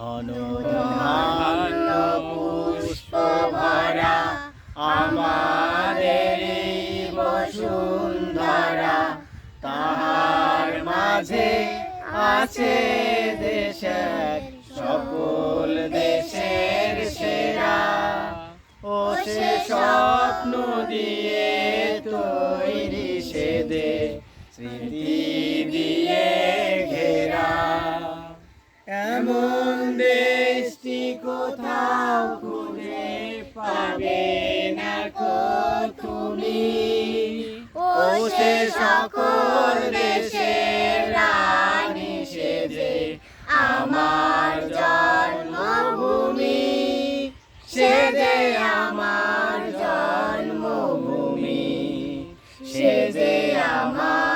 ধন পুষ্প ভরা আমাদের বসুন্ধরা, তাহার মাঝে আছে দেশের সকল দেশের সেরা। ও সে স্বপ্ন দিয়ে তৈরি সে দে স্মৃতি দিয়ে ঘেরা। এমন সৃষ্টি কোথাও খুঁজে পাবে না কো তুমি। ও সে সকল দেশে রানী সেজে আমার জন্মভূমি। সে যে আমার জন্মভূমি। সে যে আমার